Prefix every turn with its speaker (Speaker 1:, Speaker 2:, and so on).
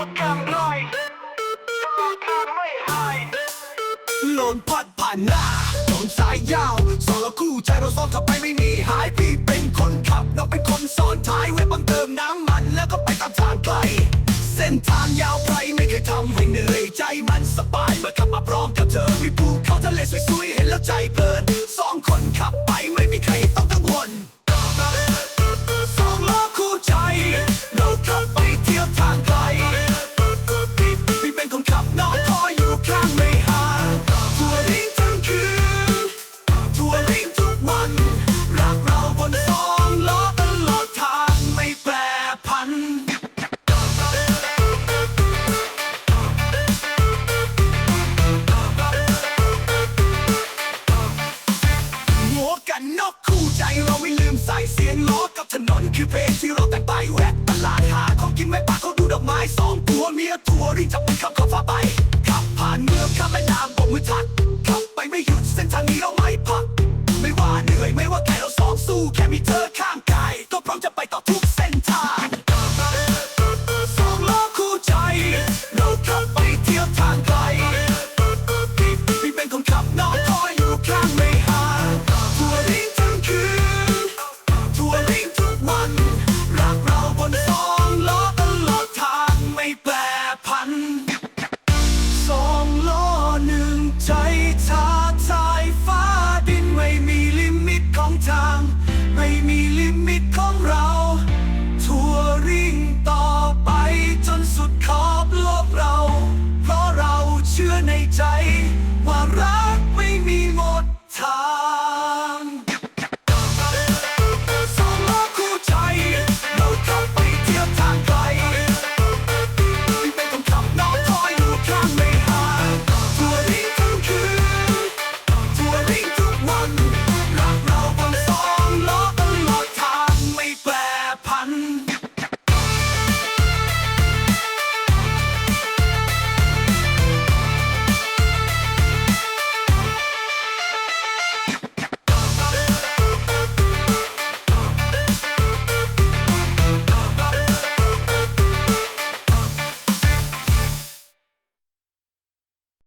Speaker 1: วกันหน่อยข้างไม่หาย
Speaker 2: ลมพัดผ่านหน้าถนนสายยาวสองเราคู่ใจเราซ้อนขับไปไม่หนีหายพี่เป็นคนขับเราเป็นคนซ้อนท้ายไว้บังเติมน้ำมันแล้วก็ไปตามทางไกล เส้นทางยาวไกลไม่เคยทำให้เหนื่อยใจมันสบายเมื่อขับมาพร้อมกับเธอมีภูเขาทะเลสวยๆเห็นแล้วใจเพลินสองคน เสียงล้อกับถนนคือเพลงที่เราแต่งไปแวะตลาดหาของกินไม่ปากเขาดูดอกไม้สองตัวเมียทัวรีจับมือขับข้าฟ้าไปขับผ่านเมืองข้ามแม่น้ำบกมือทักขับไปไม่หยุดเส้นทางนี้เราไม่พัก ไม่ว่าเหนื่อยไม่ว่าแค่เราสองสู้แค่มีเธอข้างกาย